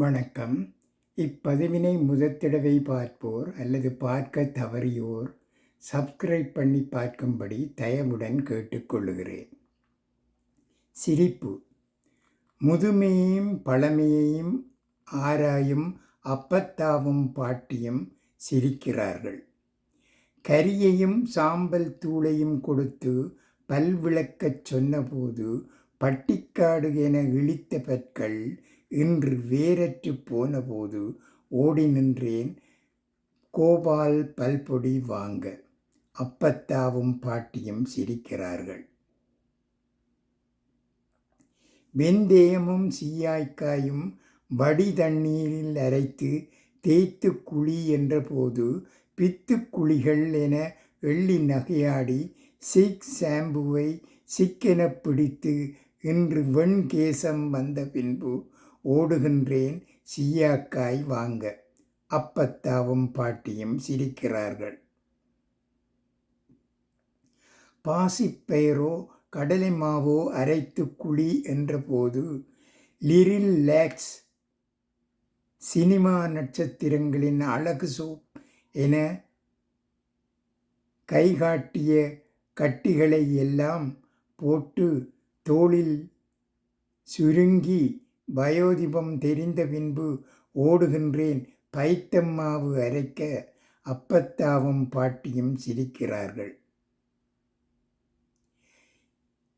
வணக்கம். இப்பதிவினை முதத்திடவை பார்ப்போர் அல்லது பார்க்க தவறியோர் சப்ஸ்கிரைப் பண்ணி பார்க்கும்படி தயவுடன் கேட்டுக்கொள்கிறேன் சிரிப்பு. முதுமையையும் பழமையையும் ஆராயும் அப்பத்தாவும் பாட்டியும் சிரிக்கிறார்கள். கரியையும் சாம்பல் தூளையும் கொடுத்து பல்விளக்கச் சொன்னபோது பட்டிக்காடு என இழித்த பற்கள் இன்று வேரற்று போனபோது ஓடி நின்றேன் கோபால் பல்பொடி வாங்க. அப்பத்தாவும் பாட்டியும் சிரிக்கிறார்கள். வெந்தயமும் சீயாய்க்காயும் வடி தண்ணீரில் அரைத்து தேய்த்து குழி என்றபோது பித்து குழிகள் என எள்ளி நகையாடி சிக் சாம்புவை சிக்கென பிடித்து இன்று வெண்கேசம் வந்த பின்பு ஓடுகின்றேன் சீயாக்காய் வாங்க. அப்பத்தாவும் பாட்டியும் சிரிக்கிறார்கள். பாசிப்பயிரோ கடலை மாவோ அரைத்து குழி என்றபோது லிரில் லேக்ஸ் சினிமா நட்சத்திரங்களின் அழகு சோப் என கைகாட்டிய கட்டிகளை எல்லாம் போட்டு தோளில் சுருங்கி வயோதிபம் தெரிந்த பின்பு ஓடுகின்றேன். பைத்தம்மாவு அரைக்க அப்பத்தாவும் பாட்டியும் சிரிக்கிறார்கள்.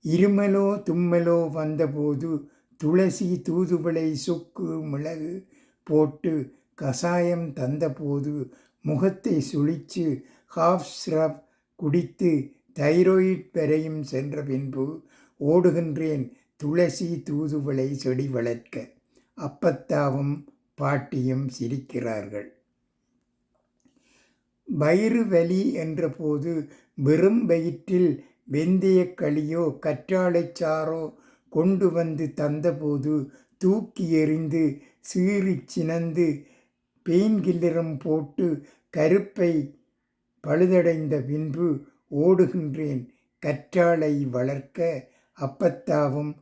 இருமலோ தும்மலோ வந்தபோது துளசி தூதுவளை சுக்கு மிளகு போட்டு கசாயம் தந்தபோது முகத்தை சுழித்து ஹாஃப் ஸ்ரப் குடித்து தைரோயிட் வரையும் சென்ற பின்பு ஓடுகின்றேன். துளசி தூதுவளை செடி வளர்க்க அப்பத்தாவும் பாட்டியும் சிரிக்கிறார்கள். வயிறு வலி என்றபோது வெறும் வயிற்றில் வெந்தயக்களியோ கற்றாழைச்சாரோ கற்றாழைச் சாறோ கொண்டு வந்து தந்தபோது தூக்கி எறிந்து சீறி சினந்து பெயின்கில்லரும் போட்டு கருப்பை பழுதடைந்த பின்பு ஓடுகின்றேன். கற்றாழை வளர்க்க அப்பத்தாவும்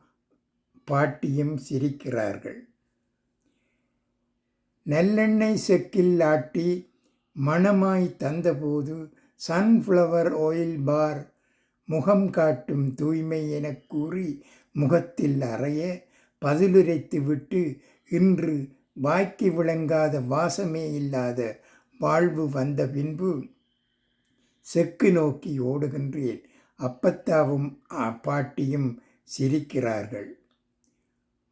பாட்டியும் சிரிக்கிறார்கள். நல்லெண்ணெய் செக்கில் ஆட்டி மணமாய் தந்தபோது சன்ஃப்ளவர் ஆயில் பார் முகம் காட்டும் தூய்மை எனக் கூறி முகத்தில் அறைய பதிலுரைத்து விட்டு இன்று வாய்க்கு விளங்காத வாசமே இல்லாத வாழ்வு வந்த பின்பு செக்கு நோக்கி ஓடுகின்றேன் அப்பத்தாவும் பாட்டியும் சிரிக்கிறார்கள்.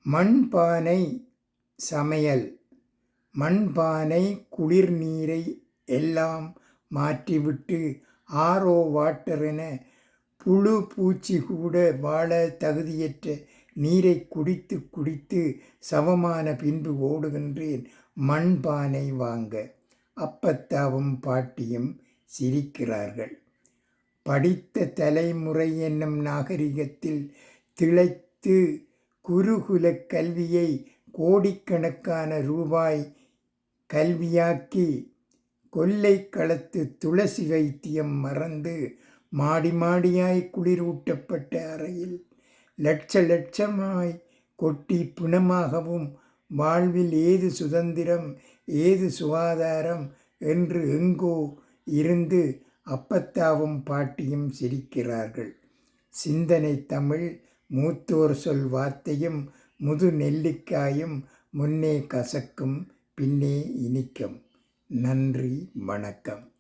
மண்பானை சமையல். மண்பானை குளிர் நீரை எல்லாம் மாற்றிவிட்டு ஆரோ வாட்டர் என புழு பூச்சி கூட வாழ தகுதியற்ற நீரை குடித்து குடித்து சவமான பின்பு ஓடுகின்றேன் மண்பானை வாங்க. அப்பத்தாவும் பாட்டியும் சிரிக்கிறார்கள். படித்த தலைமுறை என்னும் நாகரிகத்தில் திளைத்து குருகுல கல்வியை கோடிக்கணக்கான ரூபாய் கல்வியாக்கி கொல்லை களத்து துளசி வைத்தியம் மறந்து மாடி மாடியாய் குளிரூட்டப்பட்ட அறையில் லட்ச லட்சமாய் கொட்டி பிணமாகவும் வாழ்வில் ஏது சுதந்திரம் ஏது சுகாதாரம் என்று எங்கோ இருந்து அப்பத்தாவும் பாட்டியும் சிரிக்கிறார்கள். சிந்தனை தமிழ் மூத்தோர் சொல் வார்த்தையும் முது நெல்லிக்காயும் முன்னே கசக்கும் பின்னே இனிக்கும். நன்றி வணக்கம்.